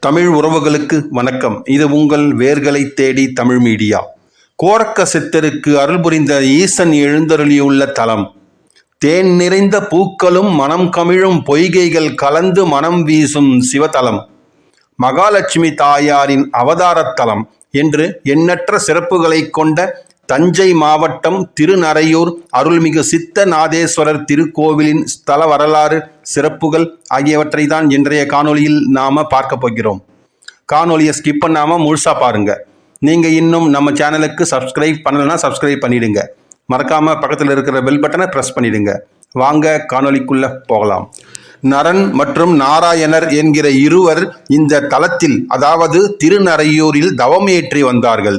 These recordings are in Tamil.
தமிழ் உறவுகளுக்கு வணக்கம். இது உங்கள் வேர்களை தேடி தமிழ் மீடியா. கோரக்க சித்தருக்கு அருள் புரிந்த ஈசன் எழுந்தருளியுள்ள தலம். தேன் நிறைந்த பூக்களும் மனம் கமிழும் பொய்கைகள் கலந்து மனம் வீசும் சிவதலம். மகாலட்சுமி தாயாரின் அவதாரத் தலம் என்று எண்ணற்ற சிறப்புகளைக் கொண்ட தஞ்சை மாவட்டம் திருநறையூர் அருள்மிகு சித்தநாதேஸ்வரர் திருக்கோவிலின் ஸ்தல வரலாறு சிறப்புகள் ஆகியவற்றை தான் இன்றைய காணொளியில் நாம் பார்க்க போகிறோம். காணொலியை ஸ்கிப் பண்ணாமல் முழுசாக பாருங்க. நீங்கள் இன்னும் நம்ம சேனலுக்கு சப்ஸ்கிரைப் பண்ணலைன்னா சப்ஸ்கிரைப் பண்ணிடுங்க. மறக்காமல் பக்கத்தில் இருக்கிற பெல் பட்டனை பிரஸ் பண்ணிடுங்க. வாங்க காணொளிக்குள்ள போகலாம். நரன் மற்றும் நாராயணர் என்கிற இருவர் இந்த தலத்தில் அதாவது திருநறையூரில் தவமேற்றி வந்தார்கள்.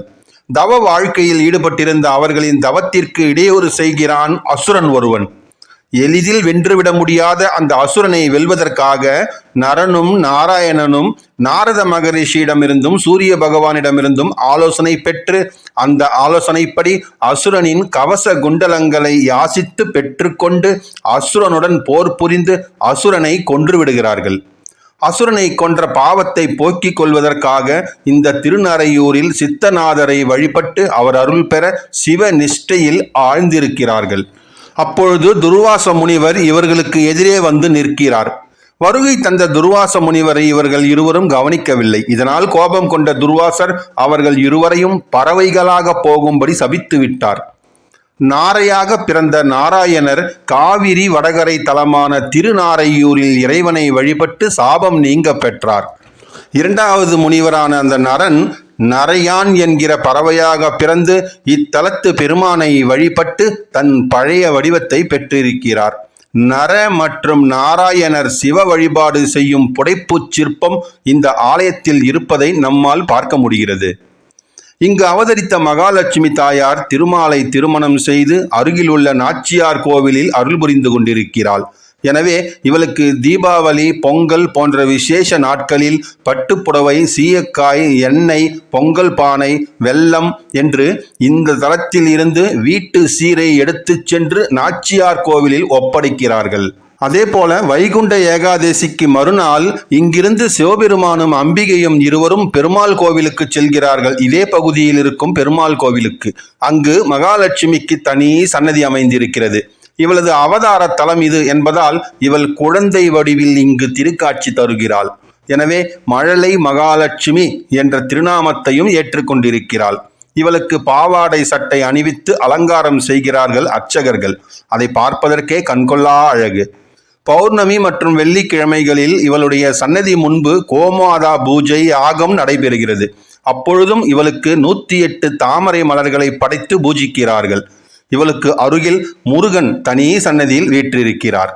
தவ வாழ்க்கையில் ஈடுபட்டிருந்த அவர்களின் தவத்திற்கு இடையூறு செய்கிறான் அசுரன் ஒருவன். எளிதில் வென்றுவிட முடியாத அந்த அசுரனை வெல்வதற்காக நரனும் நாராயணனும் நாரத மகரிஷியிடமிருந்தும் சூரிய பகவானிடமிருந்தும் ஆலோசனை பெற்று அந்த ஆலோசனைப்படி அசுரனின் கவச குண்டலங்களை யாசித்து பெற்றுக்கொண்டு அசுரனுடன் போர் புரிந்து அசுரனை கொன்று விடுகிறார்கள் அசுரனை கொன்ற பாவத்தை போக்கிக் கொள்வதற்காக இந்த திருநறையூரில் சித்தநாதரை வழிபட்டு அவர் அருள் பெற சிவ நிஷ்டையில் ஆழ்ந்திருக்கிறார்கள். அப்பொழுது துர்வாச முனிவர் இவர்களுக்கு எதிரே வந்து நிற்கிறார். வருகை தந்த துர்வாச முனிவரை இவர்கள் இருவரும் கவனிக்கவில்லை. இதனால் கோபம் கொண்ட துர்வாசர் அவர்கள் இருவரையும் பறவைகளாக போகும்படி சபித்து விட்டார். நாரையாக பிறந்த நாராயணர் காவிரி வடகரை தலமான திருநாரையூரில் இறைவனை வழிபட்டு சாபம் நீங்க பெற்றார். இரண்டாவது முனிவரான அந்த நரன் நரையான் என்கிற பறவையாக பிறந்து இத்தலத்து பெருமானை வழிபட்டு தன் பழைய வடிவத்தை பெற்றிருக்கிறார். நர மற்றும் நாராயணர் சிவ வழிபாடு செய்யும் புடைப்புச் சிற்பம் இந்த ஆலயத்தில் இருப்பதை நம்மால் பார்க்க முடிகிறது. இங்கு அவதரித்த மகாலட்சுமி தாயார் திருமாலை திருமணம் செய்து அருகிலுள்ள நாச்சியார் கோவிலில் அருள் புரிந்து கொண்டிருக்கிறாள். எனவே இவளுக்கு தீபாவளி பொங்கல் போன்ற விசேஷ நாட்களில் பட்டுப்புடவை சீயக்காய் எண்ணெய் பொங்கல் பானை வெல்லம் என்று இந்த தளத்தில் இருந்து வீட்டு சீரை எடுத்துச் சென்று நாச்சியார் கோவிலில் ஒப்படைக்கிறார்கள். அதே போல வைகுண்ட ஏகாதேசிக்கு மறுநாள் இங்கிருந்து சிவபெருமானும் அம்பிகையும் இருவரும் பெருமாள் கோவிலுக்கு செல்கிறார்கள். இதே பகுதியில் இருக்கும் பெருமாள் கோவிலுக்கு. அங்கு மகாலட்சுமிக்கு தனி சன்னதி அமைந்திருக்கிறது. இவளது அவதார தலம் இது என்பதால் இவள் குழந்தை வடிவில் இங்கு திருக்காட்சி தருகிறாள். எனவே மழலை மகாலட்சுமி என்ற திருநாமத்தையும் ஏற்றுக்கொண்டிருக்கிறாள். இவளுக்கு பாவாடை சட்டை அணிவித்து அலங்காரம் செய்கிறார்கள் அர்ச்சகர்கள். அதை பார்ப்பதற்கே கண்கொள்ளா அழகு. பௌர்ணமி மற்றும் வெள்ளிக்கிழமைகளில் இவளுடைய சன்னதி முன்பு கோமாதா பூஜை யாகம் நடைபெறுகிறது. அப்பொழுதும் இவளுக்கு நூத்தி எட்டு தாமரை மலர்களை படைத்து பூஜிக்கிறார்கள். இவளுக்கு அருகில் முருகன் தனி சன்னதியில் வீற்றிருக்கிறார்.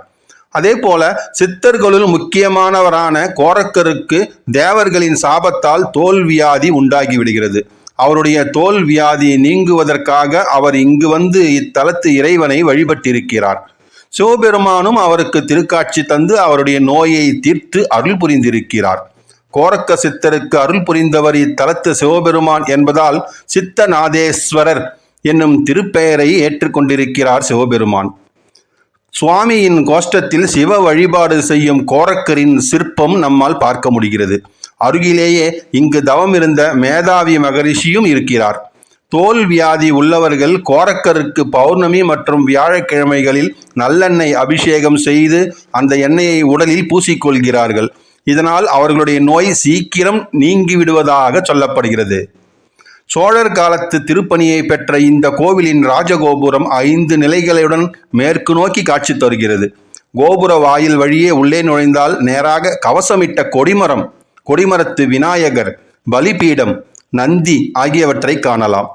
அதே போல சித்தர்களுள் முக்கியமானவரான கோரக்கருக்கு தேவர்களின் சாபத்தால் தோல் வியாதி உண்டாகி விடுகிறது. அவருடைய தோல் வியாதி நீங்குவதற்காக அவர் இங்கு வந்து இத்தலத்து இறைவனை வழிபட்டிருக்கிறார். சிவபெருமானும் அவருக்கு திருக்காட்சி தந்து அவருடைய நோயை தீர்த்து அருள் புரிந்திருக்கிறார். கோரக்க சித்தருக்கு அருள் புரிந்தவர் இத்தலத்து சிவபெருமான் என்பதால் சித்தநாதேஸ்வரர் என்னும் திருப்பெயரை ஏற்றுக்கொண்டிருக்கிறார் சிவபெருமான். சுவாமியின் கோஷ்டத்தில் சிவ வழிபாடு செய்யும் கோரக்கரின் சிற்பம் நம்மால் பார்க்க முடிகிறது. அருகிலேயே இங்கு தவம் இருந்த மேதாவி மகரிஷியும் இருக்கிறார். தோல் வியாதி உள்ளவர்கள் கோரக்கருக்கு பௌர்ணமி மற்றும் வியாழக்கிழமைகளில் நல்லெண்ணெய் அபிஷேகம் செய்து அந்த எண்ணெயை உடலில் பூசிக்கொள்கிறார்கள். இதனால் அவர்களுடைய நோய் சீக்கிரம் நீங்கிவிடுவதாக சொல்லப்படுகிறது. சோழர் காலத்து திருப்பணியை பெற்ற இந்த கோவிலின் ராஜகோபுரம் ஐந்து நிலைகளுடன் மேற்கு நோக்கி காட்சி தருகிறது. கோபுர வாயில் வழியே உள்ளே நுழைந்தால் நேராக கவசமிட்ட கொடிமரம் கொடிமரத்து விநாயகர் பலிபீடம் நந்தி ஆகியவற்றை காணலாம்.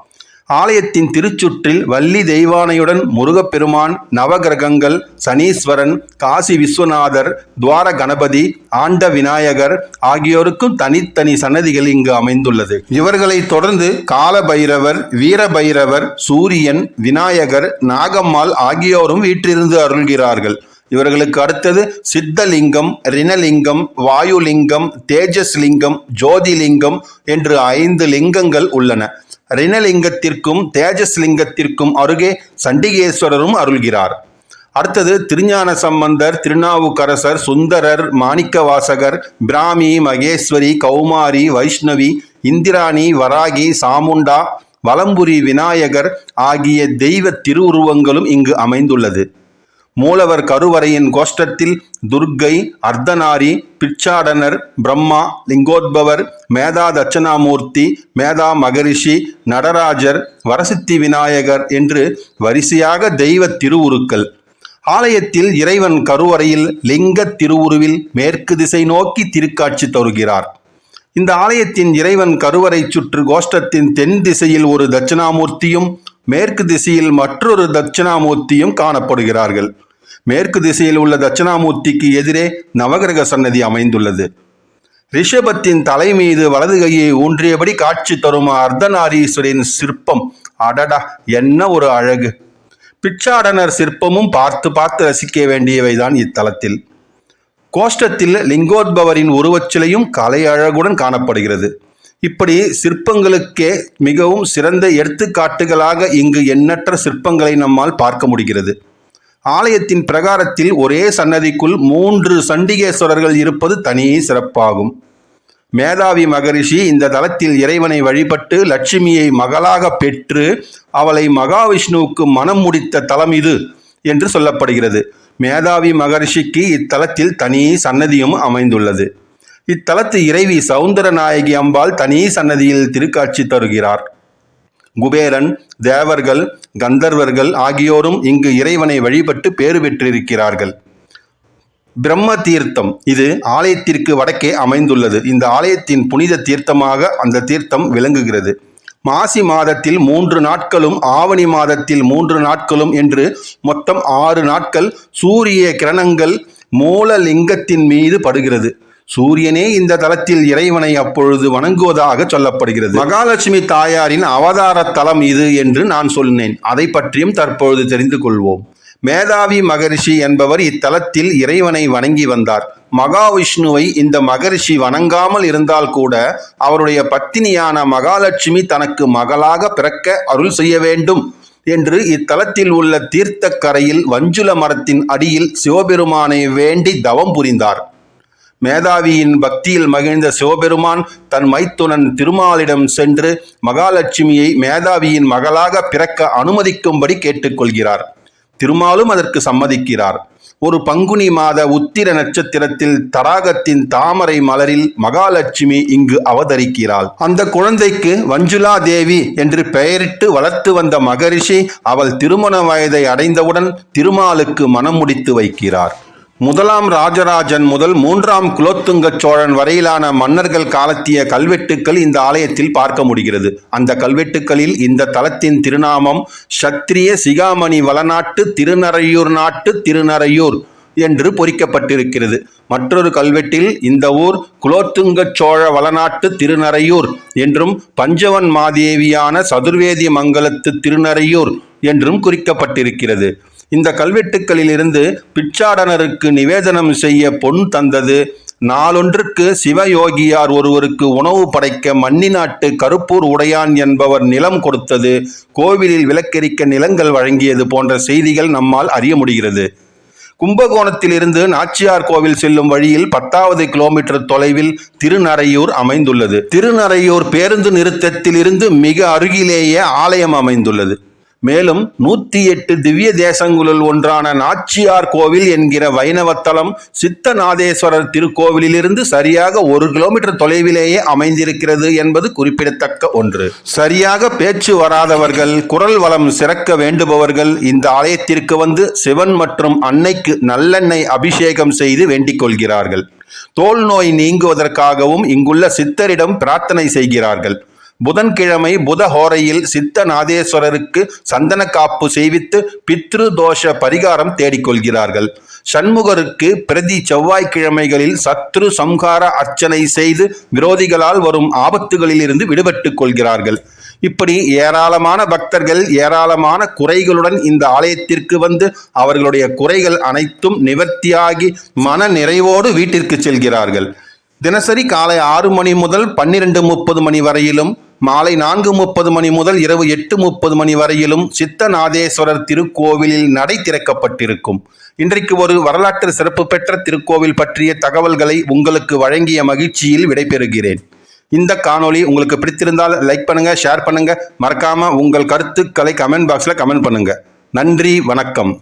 ஆலயத்தின் திருச்சுற்றில் வள்ளி தெய்வானையுடன் முருகப்பெருமான் நவகிரகங்கள் சனீஸ்வரன் காசி விஸ்வநாதர் துவார கணபதி ஆண்ட விநாயகர் ஆகியோருக்கும் தனித்தனி சன்னதிகள் இங்கு அமைந்துள்ளது. இவர்களை தொடர்ந்து காலபைரவர் வீரபைரவர் சூரியன் விநாயகர் நாகம்மாள் ஆகியோரும் வீற்றிருந்து அருள்கிறார்கள். இவர்களுக்கு அடுத்தது சித்தலிங்கம் ரிணலிங்கம் வாயுலிங்கம் தேஜஸ்லிங்கம் ஜோதிலிங்கம் என்று ஐந்து லிங்கங்கள் உள்ளன. ரிணலிங்கத்திற்கும் தேஜஸ்லிங்கத்திற்கும் அருகே சண்டிகேஸ்வரரும் அருள்கிறார். அடுத்தது திருஞான சம்பந்தர் திருநாவுக்கரசர் சுந்தரர் மாணிக்கவாசகர் பிராமி மகேஸ்வரி கௌமாரி வைஷ்ணவி இந்திராணி வராகி சாமுண்டா வலம்புரி விநாயகர் ஆகிய தெய்வ திருவுருவங்களும் இங்கு அமைந்துள்ளது. மூலவர் கருவறையின் கோஷ்டத்தில் துர்க்கை அர்த்தநாரி பிச்சாடனர் பிரம்மா லிங்கோத்பவர் மேதா தட்சணாமூர்த்தி மேதா மகரிஷி நடராஜர் வரசித்தி விநாயகர் என்று வரிசையாக தெய்வ திருவுருக்கள். ஆலயத்தில் இறைவன் கருவறையில் லிங்க திருவுருவில் மேற்கு திசை நோக்கி திருக்காட்சி தருகிறார். இந்த ஆலயத்தின் இறைவன் கருவறை சுற்று கோஷ்டத்தின் தென் திசையில் ஒரு தட்சிணாமூர்த்தியும் மேற்கு திசையில் மற்றொரு தட்சிணாமூர்த்தியும் காணப்படுகிறார்கள். மேற்கு திசையில் உள்ள தட்சிணாமூர்த்திக்கு எதிரே நவகிரக சன்னதி அமைந்துள்ளது. ரிஷபத்தின் தலை மீது வலது கையை ஊன்றியபடி காட்சி தரும் அர்த்தநாரீஸ்வரின் சிற்பம். அடடா என்ன ஒரு அழகு. பிச்சாடனர் சிற்பமும் பார்த்து பார்த்து ரசிக்க வேண்டியவைதான் இத்தலத்தில். கோஷ்டத்தில் லிங்கோத்பவரின் உருவச்சிலையும் கலை அழகுடன் காணப்படுகிறது. இப்படி சிற்பங்களுக்கே மிகவும் சிறந்த எடுத்துக்காட்டுகளாக இங்கு எண்ணற்ற சிற்பங்களை நம்மால் பார்க்க முடிகிறது. ஆலயத்தின் பிரகாரத்தில் ஒரே சன்னதிக்குள் மூன்று சண்டிகேஸ்வரர்கள் இருப்பது தனியே சிறப்பாகும். மேதாவி மகரிஷி இந்த தலத்தில் இறைவனை வழிபட்டு லட்சுமியை மகளாக பெற்று அவளை மகாவிஷ்ணுவுக்கு மனம் முடித்த தலம் இது என்று சொல்லப்படுகிறது. மேதாவி மகரிஷிக்கு இத்தலத்தில் தனி சன்னதியும் அமைந்துள்ளது. இத்தலத்து இறைவி சவுந்தர நாயகி அம்பாள் தனி சன்னதியில் திருக்காட்சி தருகிறார். குபேரன் தேவர்கள் கந்தர்வர்கள் ஆகியோரும் இங்கு இறைவனை வழிபட்டு பேறு பெற்றிருக்கிறார்கள். பிரம்ம தீர்த்தம் இது ஆலயத்திற்கு வடக்கே அமைந்துள்ளது. இந்த ஆலயத்தின் புனித தீர்த்தமாக அந்த தீர்த்தம் விளங்குகிறது. மாசி மாதத்தில் மூன்று நாட்களும் ஆவணி மாதத்தில் மூன்று நாட்களும் என்று மொத்தம் ஆறு நாட்கள் சூரிய கிரணங்கள் மூலலிங்கத்தின் மீது படுகிறது. சூரியனே இந்த தலத்தில் இறைவனை அப்பொழுது வணங்குவதாக சொல்லப்படுகிறது. மகாலட்சுமி தாயாரின் அவதார தலம் இது என்று நான் சொன்னேன். அதை பற்றியும் தற்பொழுது தெரிந்து கொள்வோம். மேதாவி மகரிஷி என்பவர் இத்தலத்தில் இறைவனை வணங்கி வந்தார். மகாவிஷ்ணுவை இந்த மகரிஷி வணங்காமல் இருந்தால் கூட அவருடைய பத்தினியான மகாலட்சுமி தனக்கு மகளாக பிறக்க அருள் செய்ய வேண்டும் என்று இத்தலத்தில் உள்ள தீர்த்தக்கரையில் வஞ்சுல மரத்தின் அடியில் சிவபெருமானை வேண்டி தவம் புரிந்தார். மேதாவியின் பக்தியில் மகிழ்ந்த சிவபெருமான் தன் மைத்துனன் திருமாலிடம் சென்று மகாலட்சுமியை மேதாவியின் மகளாக பிறக்க அனுமதிக்கும்படி கேட்டுக்கொள்கிறார். திருமாலும் அதற்கு சம்மதிக்கிறார். ஒரு பங்குனி மாத உத்திர நட்சத்திரத்தில் தடாகத்தின் தாமரை மலரில் மகாலட்சுமி இங்கு அவதரிக்கிறாள். அந்த குழந்தைக்கு வஞ்சுலா தேவி என்று பெயரிட்டு வளர்த்து வந்த மகரிஷி அவள் திருமண வயதை அடைந்தவுடன் திருமாலுக்கு மனம் முடித்து வைக்கிறார். முதலாம் ராஜராஜன் முதல் மூன்றாம் குலோத்துங்க சோழன் வரையிலான மன்னர்கள் காலத்திய கல்வெட்டுக்கள் இந்த ஆலயத்தில் பார்க்க முடிகிறது. அந்த கல்வெட்டுக்களில் இந்த தலத்தின் திருநாமம் சத்திரிய சிகாமணி வளநாட்டு திருநறையூர் நாட்டு திருநறையூர் என்று பொறிக்கப்பட்டிருக்கிறது. மற்றொரு கல்வெட்டில் இந்த ஊர் குலோத்துங்க சோழ வளநாட்டு திருநறையூர் என்றும் பஞ்சவன் மாதேவியான சதுர்வேதி மங்கலத்து திருநறையூர் என்றும் குறிக்கப்பட்டிருக்கிறது. இந்த கல்வெட்டுக்களிலிருந்து பிச்சாடனருக்கு நிவேதனம் செய்ய பொன் தந்தது. நாளொன்றுக்கு சிவயோகியார் ஒருவருக்கு உணவு படைக்க மன்னிநாட்டு கருப்பூர் உடையான் என்பவர் நிலம் கொடுத்தது. கோவிலில் விலக்கரிக்க நிலங்கள் வழங்கியது போன்ற செய்திகள் நம்மால் அறிய முடிகிறது. கும்பகோணத்திலிருந்து நாச்சியார் கோவில் செல்லும் வழியில் பத்தாவது கிலோமீட்டர் தொலைவில் திருநறையூர் அமைந்துள்ளது. திருநறையூர் பேருந்து நிறுத்தத்திலிருந்து மிக அருகிலேயே ஆலயம் அமைந்துள்ளது. மேலும் நூத்தி எட்டு திவ்ய தேசங்களுள் ஒன்றான நாச்சியார் கோவில் என்கிற வைணவத்தலம் சித்தநாதேஸ்வரர் திருக்கோவிலிலிருந்து சரியாக ஒரு கிலோமீட்டர் தொலைவிலேயே அமைந்திருக்கிறது என்பது குறிப்பிடத்தக்க ஒன்று. சரியாக பேச்சு வராதவர்கள் குரல் வளம் சிறக்க வேண்டுபவர்கள் இந்த ஆலயத்திற்கு வந்து சிவன் மற்றும் அன்னைக்கு நல்லெண்ணெய் அபிஷேகம் செய்து வேண்டிக் கொள்கிறார்கள். தோல் நோய் நீங்குவதற்காகவும் இங்குள்ள சித்தரிடம் பிரார்த்தனை செய்கிறார்கள். புதன்கிழமை புதஹோரையில் சித்தநாதேஸ்வரருக்கு சந்தன காப்பு செய்வித்து பித்ரு தோஷ பரிகாரம் தேடிக்கொள்கிறார்கள். சண்முகருக்கு பிரதி செவ்வாய்க்கிழமைகளில் சத்ரு சம்ஹார அர்ச்சனை செய்து விரோதிகளால் வரும் ஆபத்துகளிலிருந்து விடுபட்டுக் கொள்கிறார்கள். இப்படி ஏராளமான பக்தர்கள் ஏராளமான குறைகளுடன் இந்த ஆலயத்திற்கு வந்து அவர்களுடைய குறைகள் அனைத்தும் நிவர்த்தியாகி மன நிறைவோடு வீட்டிற்கு செல்கிறார்கள். தினசரி காலை ஆறு மணி முதல் பன்னிரண்டு முப்பது மணி வரையிலும் மாலை நான்கு முப்பது மணி முதல் இரவு எட்டு முப்பது மணி வரையிலும் சித்தநாதேஸ்வரர் திருக்கோவிலில் நடை திறக்கப்பட்டிருக்கும். இன்றைக்கு ஒரு வரலாற்று சிறப்பு பெற்ற திருக்கோவில் பற்றிய தகவல்களை உங்களுக்கு வழங்கிய மகிழ்ச்சியில் விடைபெறுகிறேன். இந்த காணொளி உங்களுக்கு பிடித்திருந்தால் லைக் பண்ணுங்க ஷேர் பண்ணுங்க. மறக்காம உங்கள் கருத்துக்களை கமெண்ட் பாக்ஸில் கமெண்ட் பண்ணுங்க. நன்றி வணக்கம்.